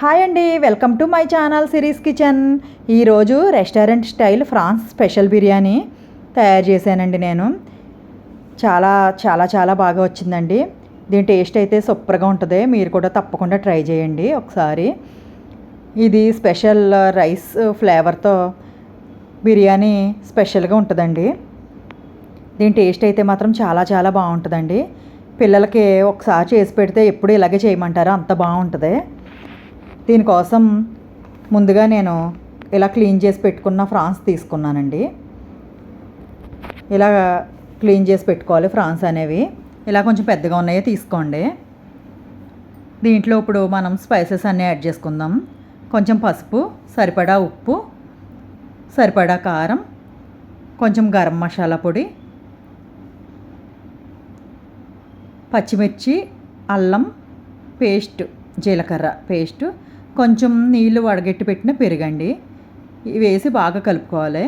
Hi అండి welcome to my channel series kitchen. ఈరోజు restaurant style prawns special biryani తయారు చేశానండి నేను. చాలా చాలా చాలా బాగా వచ్చిందండి. దీని టేస్ట్ అయితే సూపర్గా ఉంటుంది. మీరు కూడా తప్పకుండా ట్రై చేయండి ఒకసారి. ఇది స్పెషల్ రైస్ ఫ్లేవర్తో బిర్యానీ స్పెషల్గా ఉంటుందండి. దీని టేస్ట్ అయితే మాత్రం చాలా చాలా బాగుంటుందండి. పిల్లలకి ఒకసారి చేసి పెడితే ఎప్పుడు ఇలాగే చేయమంటారో? అంత బాగుంటుంది. దీనికోసం ముందుగా నేను ఇలా క్లీన్ చేసి పెట్టుకున్న ఫ్రాన్స్ తీసుకున్నానండి. ఇలా క్లీన్ చేసి పెట్టుకోవాలి ఫ్రాన్స్ అనేవి. ఇలా కొంచెం పెద్దగా ఉన్నాయో తీసుకోండి. దీంట్లో ఇప్పుడు మనం స్పైసెస్ అన్నీ యాడ్ చేసుకుందాం. కొంచెం పసుపు సరిపడా ఉప్పు సరిపడా కారం కొంచెం గరం మసాలా పొడి పచ్చిమిర్చి అల్లం పేస్ట్ జీలకర్ర పేస్ట్ కొంచెం నీళ్ళు వడగట్టి పెట్టిన పెరుగండి. ఇవి వేసి బాగా కలుపుకోవాలి.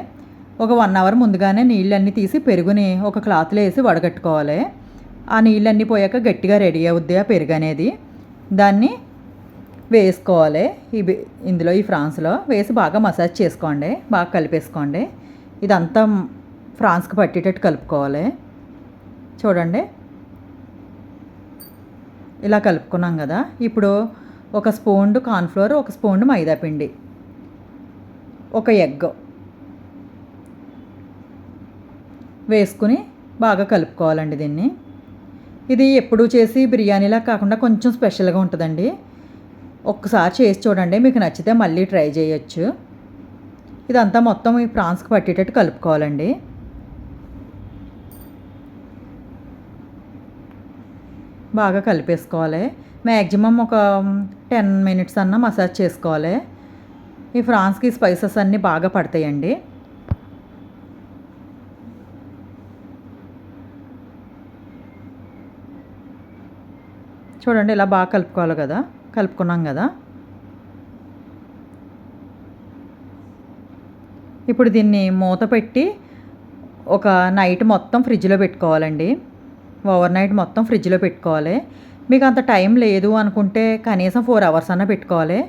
ఒక వన్ అవర్ ముందుగానే నీళ్ళన్నీ తీసి పెరుగుని ఒక క్లాత్లో వేసి వడగట్టుకోవాలి. ఆ నీళ్ళన్నీ పోయాక గట్టిగా రెడీ అవుద్ది ఆ పెరుగు అనేది. దాన్ని వేసుకోవాలి. ఈ ఇందులో ఈ ఫ్రాన్స్లో వేసి బాగా మసాజ్ చేసుకోండి. బాగా కలిపేసుకోండి. ఇదంతా ఫ్రాన్స్కి పట్టేటట్టు కలుపుకోవాలి. చూడండి. ఇలా కలుపుకున్నాం కదా. ఇప్పుడు ఒక స్పూన్ కార్న్ఫ్లోర్ ఒక స్పూన్ మైదా పిండి ఒక ఎగ్ వేసుకుని బాగా కలుపుకోవాలండి దీన్ని. ఇది ఎప్పుడు చేసి బిర్యానీలా కాకుండా కొంచెం స్పెషల్గా ఉంటుందండి. ఒక్కసారి చేసి చూడండి మీకు నచ్చితే మళ్ళీ ట్రై చేయొచ్చు. ఇదంతా మొత్తం ఈ ప్రాన్స్కి పట్టేటట్టు కలుపుకోవాలండి. బాగా కలిపేసుకోవాలి. మ్యాక్సిమం ఒక టెన్ మినిట్స్ అన్న మసాజ్ చేసుకోవాలి. ఈ ఫ్రాన్స్కి స్పైసెస్ అన్నీ బాగా పడతాయండి. చూడండి ఇలా బాగా కలుపుకోవాలి కదా. కలుపుకున్నాం కదా. ఇప్పుడు దీన్ని మూత పెట్టి ఒక నైట్ మొత్తం ఫ్రిడ్జ్లో పెట్టుకోవాలండి. ఓవర్ నైట్ మొత్తం ఫ్రిడ్జ్లో పెట్టుకోవాలి. మీకు అంత టైం లేదు అనుకుంటే కనీసం ఫోర్ అవర్స్ అన్న పెట్టుకోవాలి.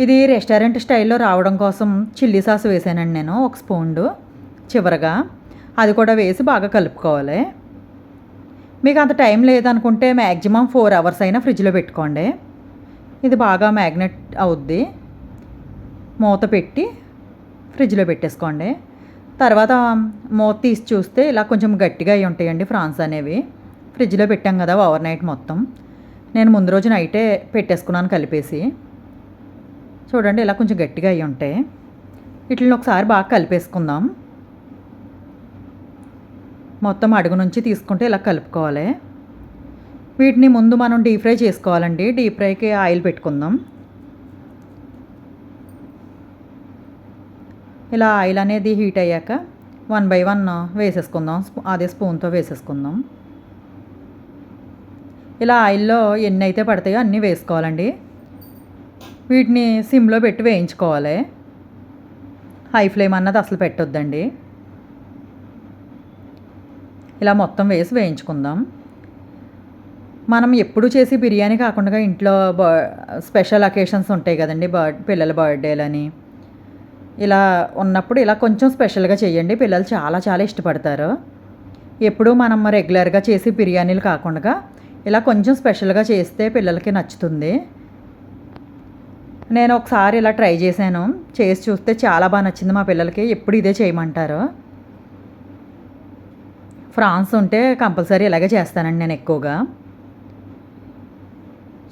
ఇది రెస్టారెంట్ స్టైల్లో రావడం కోసం చిల్లీ సాస్ వేసానండి నేను ఒక స్పూన్ చివరగా. అది కూడా వేసి బాగా కలుపుకోవాలి. మీకు అంత టైం లేదనుకుంటే మ్యాక్సిమం ఫోర్ అవర్స్ అయినా ఫ్రిడ్జ్లో పెట్టుకోండి. ఇది బాగా మ్యాగ్నెట్ అవుద్ది. మూత పెట్టి ఫ్రిడ్జ్లో పెట్టేసుకోండి. తర్వాత మూత తీసి చూస్తే ఇలా కొంచెం గట్టిగా అయి ఉంటాయండి ఫ్రాన్స్ అనేవి. ఫ్రిడ్జ్లో పెట్టాం కదా ఓవర్ నైట్ మొత్తం. నేను ముందు రోజు నైటే పెట్టేసుకున్నాను కలిపేసి. చూడండి ఇలా కొంచెం గట్టిగా అయ్యి ఉంటాయి వీటిని ఒకసారి బాగా కలిపేసుకుందాం. మొత్తం అడుగు నుంచి తీసుకుంటే ఇలా కలుపుకోవాలి. వీటిని ముందు మనం డీప్ ఫ్రై చేసుకోవాలండి. డీప్ ఫ్రైకి ఆయిల్ పెట్టుకుందాం. ఇలా ఆయిల్ అనేది హీట్ అయ్యాక వన్ బై వన్ వేసేసుకుందాం. అదే స్పూన్తో వేసేసుకుందాం. ఇలా ఆయిల్లో ఎన్ని అయితే పడతాయో అన్నీ వేసుకోవాలండి. వీటిని సిమ్లో పెట్టి వేయించుకోవాలి. హై ఫ్లేమ్ అన్నది అసలు పెట్టొద్దండి. ఇలా మొత్తం వేసి వేయించుకుందాం. మనం ఎప్పుడు చేసి బిర్యానీ కాకుండా ఇంట్లో బ స్పెషల్ అకేషన్స్ ఉంటాయి కదండి బర్ పిల్లల బర్త్డేలని. ఇలా ఉన్నప్పుడు ఇలా కొంచెం స్పెషల్గా చేయండి పిల్లలు చాలా చాలా ఇష్టపడతారు. ఎప్పుడు మనం రెగ్యులర్గా చేసి బిర్యానీలు కాకుండా ఇలా కొంచెం స్పెషల్గా చేస్తే పిల్లలకి నచ్చుతుంది. నేను ఒకసారి ఇలా ట్రై చేశాను. చేసి చూస్తే చాలా బాగా నచ్చింది మా పిల్లలకి. ఎప్పుడు ఇదే చేయమంటారు? ఫ్రాన్స్ ఉంటే కంపల్సరీ ఇలాగే చేస్తానండి నేను ఎక్కువగా.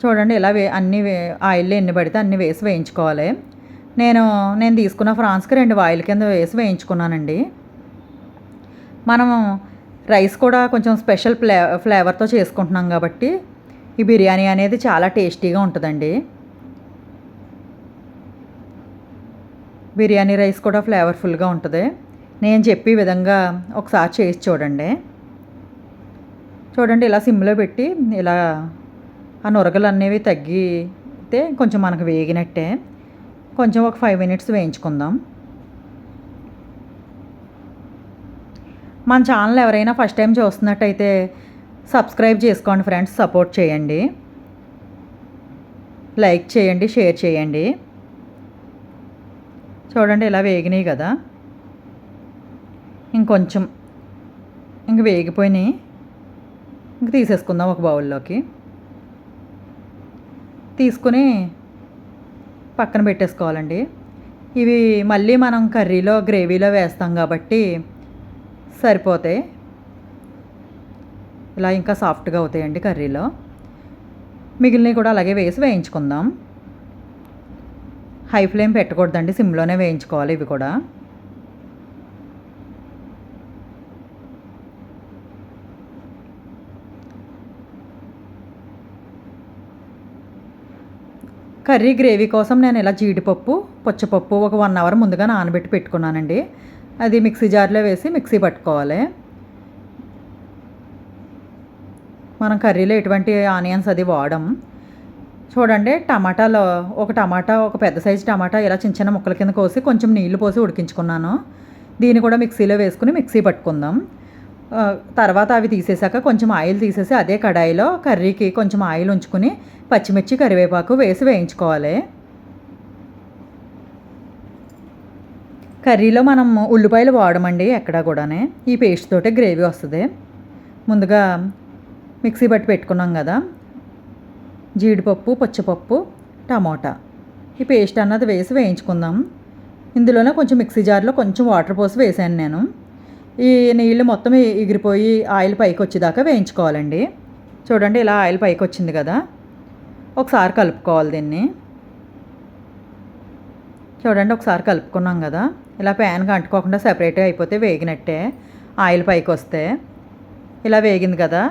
చూడండి ఇలా వే అన్ని వే ఆయిల్లో ఎన్ని పడితే అన్ని వేసి వేయించుకోవాలి. నేను నేను తీసుకున్న ఫ్రాన్స్కి రెండు ఆయిల్ కింద వేసి వేయించుకున్నానండి. మనము రైస్ కూడా కొంచెం స్పెషల్ ఫ్లే ఫ్లేవర్తో చేసుకుంటున్నాం కాబట్టి ఈ బిర్యానీ అనేది చాలా టేస్టీగా ఉంటుందండి. బిర్యానీ రైస్ కూడా ఫ్లేవర్ఫుల్గా ఉంటుంది. నేను చెప్పే విధంగా ఒకసారి చేసి చూడండి. చూడండి ఇలా సిమ్లో పెట్టి ఇలా ఆ నొరగలు అనేవి తగ్గితే కొంచెం మనకు వేగినట్టే. కొంచెం ఒక ఫైవ్ మినిట్స్ వేయించుకుందాం. మన ఛానల్ ఎవరైనా ఫస్ట్ టైం చూస్తున్నట్టయితే సబ్స్క్రైబ్ చేసుకోండి ఫ్రెండ్స్ సపోర్ట్ చేయండి. లైక్ చేయండి షేర్ చేయండి. చూడండి ఇలా వేగినాయి కదా. ఇంకొంచెం ఇంక వేగిపోయినాయి. ఇంక తీసేసుకుందాం ఒక బౌల్లోకి. తీసుకుని పక్కన పెట్టేసుకోవాలండి. ఇవి మళ్ళీ మనం కర్రీలో గ్రేవీలో వేస్తాం కాబట్టి సరిపోతాయి ఇలా ఇంకా సాఫ్ట్గా అవుతాయండి కర్రీలో. మిగిలినవి కూడా అలాగే వేసి వేయించుకుందాం. హై ఫ్లేమ్ పెట్టకూడదండి సిమ్లోనే వేయించుకోవాలి ఇవి కూడా. కర్రీ గ్రేవీ కోసం నేను ఇలా జీడిపప్పు పుచ్చపప్పు ఒక వన్ అవర్ ముందుగా నానబెట్టి పెట్టుకున్నానండి. అది మిక్సీ జార్లో వేసి మిక్సీ పట్టుకోవాలి. మనం కర్రీలో ఎటువంటి ఆనియన్స్ అది వాడం. చూడండి టమాటాలో ఒక టమాటా ఒక పెద్ద సైజు టమాటా ఇలా చిన్న చిన్న ముక్కల కింద కోసి కొంచెం నీళ్ళు పోసి ఉడికించుకున్నాను. దీన్ని కూడా మిక్సీలో వేసుకుని మిక్సీ పట్టుకుందాం. తర్వాత అవి తీసేసాక కొంచెం ఆయిల్ తీసేసి అదే కడాయిలో కర్రీకి కొంచెం ఆయిల్ ఉంచుకుని పచ్చిమిర్చి కరివేపాకు వేసి వేయించుకోవాలి. కర్రీలో మనం ఉల్లిపాయలు వాడమండి ఎక్కడా కూడానే. ఈ పేస్ట్ తోటే గ్రేవీ వస్తుంది. ముందుగా మిక్సీ బట్టి పెట్టుకున్నాం కదా. జీడిపప్పు పచ్చిపప్పు టమోటా. ఈ పేస్ట్ అన్నది వేసి వేయించుకుందాం. ఇందులోనే కొంచెం మిక్సీ జార్లో కొంచెం వాటర్ పోసి వేసాను నేను. ఈ నీళ్ళు మొత్తం ఎగిరిపోయి ఆయిల్ పైకి వచ్చేదాకా వేయించుకోవాలండి. చూడండి ఇలా ఆయిల్ పైకి వచ్చింది కదా. ఒకసారి కలుపుకోవాలి దీన్ని. చూడండి ఒకసారి కలుపుకున్నాం కదా. ఇలా ప్యాన్కి అంటుకోకుండా సపరేట్గా అయిపోతే వేగినట్టే ఆయిల్ పైకి వస్తే. ఇలా వేగింది కదా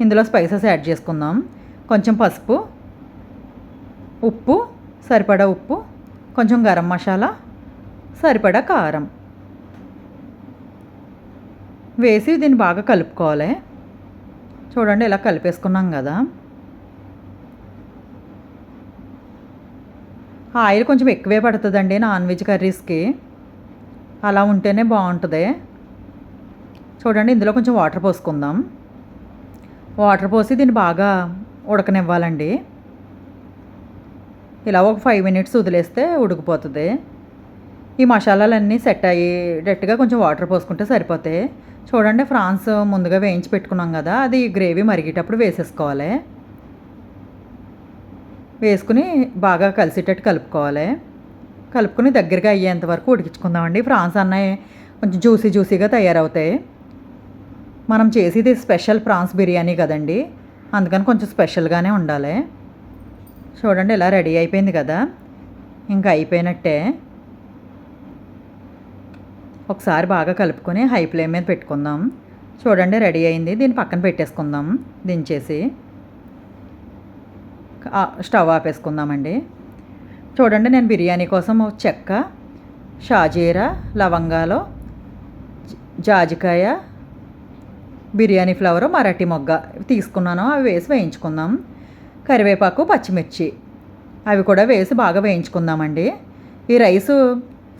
ఇందులో స్పైసెస్ యాడ్ చేసుకుందాం. కొంచెం పసుపు ఉప్పు సరిపడా ఉప్పు కొంచెం గరం మసాలా సరిపడా కారం. వేసి దీన్ని బాగా కలుపుకోవాలి. చూడండి ఇలా కలిపేసుకున్నాం కదా. ఆయిల్ కొంచెం ఎక్కువే పడుతుందండి నాన్ వెజ్ కర్రీస్కి. అలా ఉంటేనే బాగుంటుంది. చూడండి ఇందులో కొంచెం వాటర్ పోసుకుందాం. వాటర్ పోసి దీన్ని బాగా ఉడకనివ్వాలండి. ఇలా ఒక ఫైవ్ మినిట్స్ వదిలేస్తే ఉడికిపోతుంది. ఈ మసాలాలన్నీ సెట్ అయ్యేటట్టుగా కొంచెం వాటర్ పోసుకుంటే సరిపోతాయి చూడండి ఫ్రాన్స్ ముందుగా వేయించి పెట్టుకున్నాం కదా అది గ్రేవీ మరిగేటప్పుడు వేసేసుకోవాలి. వేసుకుని బాగా కలిసేటట్టు కలుపుకోవాలి. కలుపుకొని దగ్గరగా అయ్యేంత వరకు ఉడికించుకుందామండి. ఫ్రాన్స్ అన్నవి కొంచెం జ్యూసీ జ్యూసీగా తయారవుతాయి. మనం చేసేది స్పెషల్ ప్రాన్స్ బిర్యానీ కదండి. అందుకని కొంచెం స్పెషల్గానే ఉండాలి. చూడండి ఇలా రెడీ అయిపోయింది కదా. ఇంకా అయిపోయినట్టే ఒకసారి బాగా కలుపుకొని హై ఫ్లేమ్ మీద పెట్టుకుందాం. చూడండి రెడీ అయింది. దీన్ని పక్కన పెట్టేసుకుందాం. దించేసి స్టవ్ ఆపేసుకుందామండి. చూడండి నేను బిర్యానీ కోసం చెక్క షాజీరా లవంగాలు జాజికాయ బిర్యానీ ఫ్లవర్ మరాఠీ మొగ్గ తీసుకున్నాను. అవి వేసి వేయించుకుందాం. కరివేపాకు పచ్చిమిర్చి అవి కూడా వేసి బాగా వేయించుకుందామండి. ఈ రైసు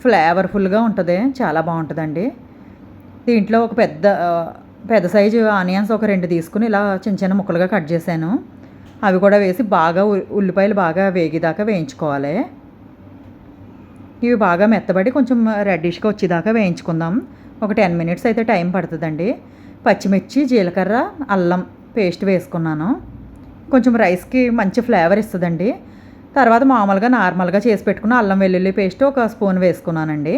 ఫ్లేవర్ఫుల్గా ఉంటుంది చాలా బాగుంటుందండి. దీంట్లో ఒక పెద్ద పెద్ద సైజు ఆనియన్స్ ఒక రెండు తీసుకుని ఇలా చిన్న చిన్న ముక్కలుగా కట్ చేశాను. అవి కూడా వేసి బాగా ఉల్లిపాయలు బాగా వేగిదాకా వేయించుకోవాలి. ఇవి బాగా మెత్తబడి కొంచెం రెడ్డిష్గా వచ్చేదాకా వేయించుకుందాం. ఒక టెన్ మినిట్స్ అయితే టైం పడుతుందండి. పచ్చిమిర్చి జీలకర్ర అల్లం పేస్ట్ వేసుకున్నాను. కొంచెం రైస్కి మంచి ఫ్లేవర్ ఇస్తుందండి. తర్వాత మామూలుగా నార్మల్గా చేసి పెట్టుకున్న అల్లం వెల్లుల్లి పేస్ట్ ఒక స్పూన్ వేసుకున్నానండి.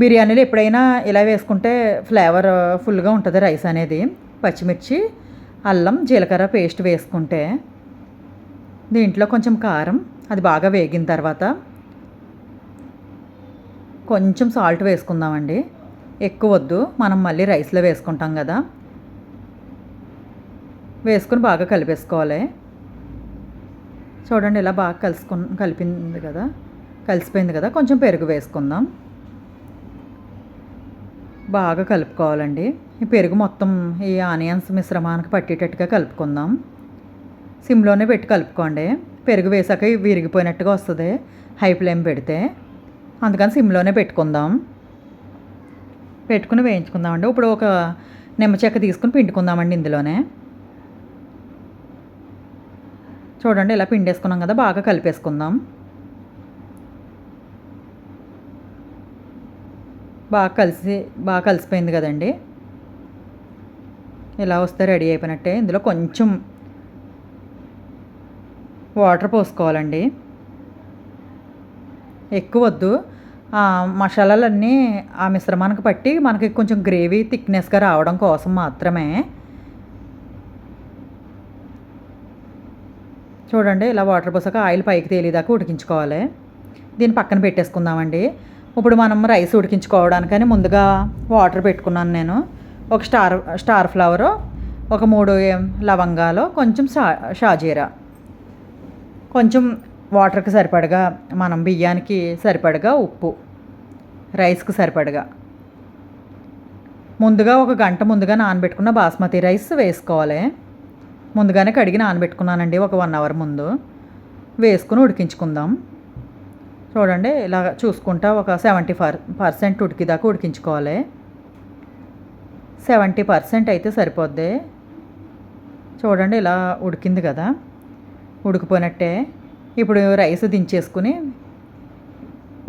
బిర్యానీలో ఎప్పుడైనా ఇలా వేసుకుంటే ఫ్లేవర్ ఫుల్గా ఉంటుంది రైస్ అనేది. పచ్చిమిర్చి అల్లం జీలకర్ర పేస్ట్ వేసుకుంటే దీంట్లో కొంచెం కారం అది బాగా వేగిన తర్వాత కొంచెం సాల్ట్ వేసుకుందామండి. ఎక్కువ వద్దు మనం మళ్ళీ రైస్లో వేసుకుంటాం కదా. వేసుకుని బాగా కలిపేసుకోవాలి. చూడండి ఇలా బాగా కలుసుకు కలిపింది కదా కలిసిపోయింది కదా కొంచెం పెరుగు వేసుకుందాం. బాగా కలుపుకోవాలండి. ఈ పెరుగు మొత్తం ఈ ఆనియన్స్ మిశ్రమానికి పట్టేటట్టుగా కలుపుకుందాం. సిమ్లోనే పెట్టి కలుపుకోండి. పెరుగు వేసాక విరిగిపోయినట్టుగా వస్తుంది. హై ఫ్లేమ్ పెడితే. అందుకని సిమ్లోనే పెట్టుకుందాం. పెట్టుకుని వేయించుకుందామండి. ఇప్పుడు ఒక నిమ్మ చెక్క తీసుకుని పిండుకుందామండి ఇందులోనే. చూడండి ఇలా పిండేసుకున్నాం కదా బాగా కలిపేసుకుందాం. బాగా కలిసి బాగా కలిసిపోయింది కదండి. ఇలా వస్తే రెడీ అయిపోయినట్టే. ఇందులో కొంచెం వాటర్ పోసుకోవాలండి. ఎక్కువ వద్దు. ఆ మసాలాలన్నీ ఆ మిశ్రమానికి పట్టి మనకి కొంచెం గ్రేవీ థిక్నెస్గా రావడం కోసం మాత్రమే చూడండి ఇలా వాటర్ పోసాక ఆయిల్ పైకి తేలిదాకా ఉడికించుకోవాలి. దీన్ని పక్కన పెట్టేసుకుందామండి. ఇప్పుడు మనం రైస్ ఉడికించుకోవడానికని ముందుగా వాటర్ పెట్టుకున్నాను నేను. ఒక స్టార్ స్టార్ ఫ్లవరు ఒక మూడు లవంగాలు కొంచెం షా షాజీరా. కొంచెం వాటర్కి సరిపడగా మనం బియ్యానికి సరిపడగా ఉప్పు రైస్కి సరిపడగా. ముందుగా ఒక గంట ముందుగా నానబెట్టుకున్న బాస్మతి రైస్ వేసుకోవాలి. ముందుగానే కడిగి నానబెట్టుకున్నానండి ఒక వన్ అవర్ ముందు. వేసుకుని ఉడికించుకుందాం. చూడండి ఇలా చూసుకుంటా ఒక సెవెంటీ ఫర్ పర్సెంట్ ఉడికిదాకా ఉడికించుకోవాలి. సెవెంటీ పర్సెంట్ అయితే సరిపోద్ది. చూడండి ఇలా ఉడికింది కదా. ఉడికిపోయినట్టే. ఇప్పుడు రైస్ దించేసుకుని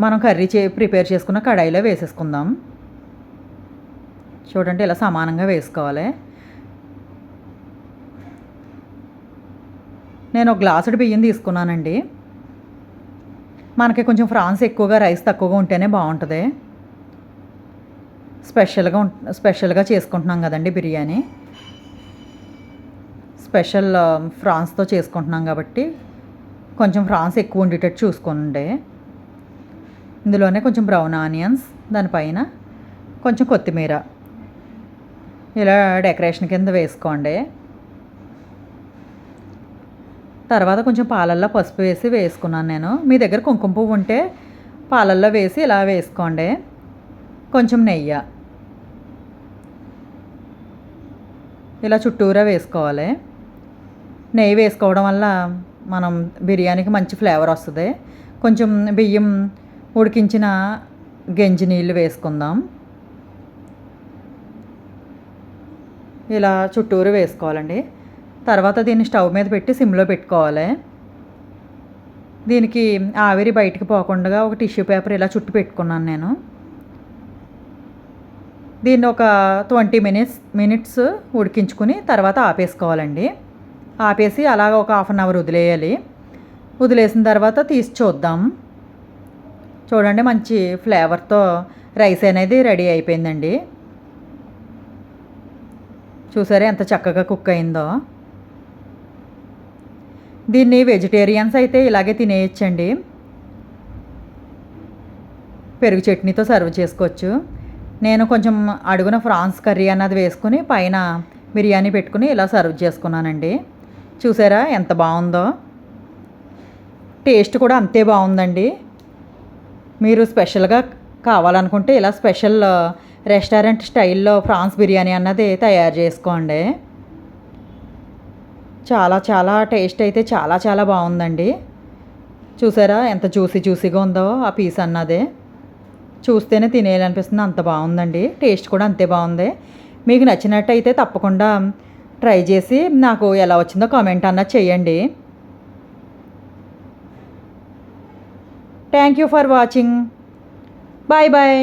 మనం కర్రీ చే ప్రిపేర్ చేసుకున్న కడాయిలో వేసేసుకుందాం. చూడండి ఇలా సమానంగా వేసుకోవాలి. నేను ఒక గ్లాసుడు బియ్యం తీసుకున్నానండి. మనకి కొంచెం ఫ్రాన్స్ ఎక్కువగా రైస్ తక్కువగా ఉంటేనే బాగుంటుంది. స్పెషల్గా స్పెషల్గా చేసుకుంటున్నాం కదండి బిర్యానీ. స్పెషల్ ఫ్రాన్స్తో చేసుకుంటున్నాం కాబట్టి కొంచెం ఫ్రాన్స్ ఎక్కువ ఉండేటట్టు చూసుకోండి ఇందులోనే కొంచెం బ్రౌన్ ఆనియన్స్ దానిపైన కొంచెం కొత్తిమీర. ఇలా డెకరేషన్ కింద వేసుకోండి. తర్వాత కొంచెం పాలల్లో పసుపు వేసి వేసుకున్నాను నేను. మీ దగ్గర కుంకుమ పువ్వు ఉంటే పాలల్లో వేసి ఇలా వేసుకోండి. కొంచెం నెయ్యి. ఇలా చుట్టూరా వేసుకోవాలి. నెయ్యి వేసుకోవడం వల్ల మనం బిర్యానీకి మంచి ఫ్లేవర్ వస్తుంది. కొంచెం బియ్యం ఉడికించిన గంజి నీళ్ళు వేసుకుందాం. ఇలా చుట్టూరు వేసుకోవాలండి. తర్వాత దీన్ని స్టవ్ మీద పెట్టి సిమ్లో పెట్టుకోవాలి. దీనికి ఆవిరి బయటికి పోకుండా ఒక టిష్యూ పేపర్ ఇలా చుట్టు పెట్టుకున్నాను నేను. దీన్ని ఒక ట్వంటీ మినిట్స్ మినిట్స్ ఉడికించుకుని తర్వాత ఆపేసుకోవాలండి. ఆపేసి అలాగ ఒక హాఫ్ అన్ అవర్ వదిలేయాలి. వదిలేసిన తర్వాత తీసి చూద్దాం. చూడండి మంచి ఫ్లేవర్తో రైస్ అనేది రెడీ అయిపోయిందండి. చూసారా ఎంత చక్కగా కుక్ అయిందో. దీన్ని వెజిటేరియన్స్ అయితే ఇలాగే తినేయచ్చండి. పెరుగు చట్నీతో సర్వ్ చేసుకోవచ్చు. నేను కొంచెం అడుగున ఫ్రాన్స్ కర్రీ అన్నది వేసుకుని పైన బిర్యానీ పెట్టుకుని ఇలా సర్వ్ చేసుకున్నానండి. చూసారా ఎంత బాగుందో? టేస్ట్ కూడా అంతే బాగుందండి. మీరు స్పెషల్గా కావాలనుకుంటే ఇలా స్పెషల్ uh, రెస్టారెంట్ స్టైల్లో ఫ్రాన్స్ బిర్యానీ అన్నది తయారు చేసుకోండి. చాలా చాలా టేస్ట్ అయితే చాలా చాలా బాగుందండి. చూసారా ఎంత జ్యూసీ జ్యూసీగా ఉందో ఆ పీస్ అన్నదే. చూస్తేనే తినేయాలనిపిస్తుంది అంత బాగుందండి. టేస్ట్ కూడా అంతే బాగుంది. మీకు నచ్చినట్టయితే తప్పకుండా ట్రై చేసి నాకు ఎలా వచ్చిందో కామెంట్ అన్న చేయండి. Thank you for watching. Bye bye.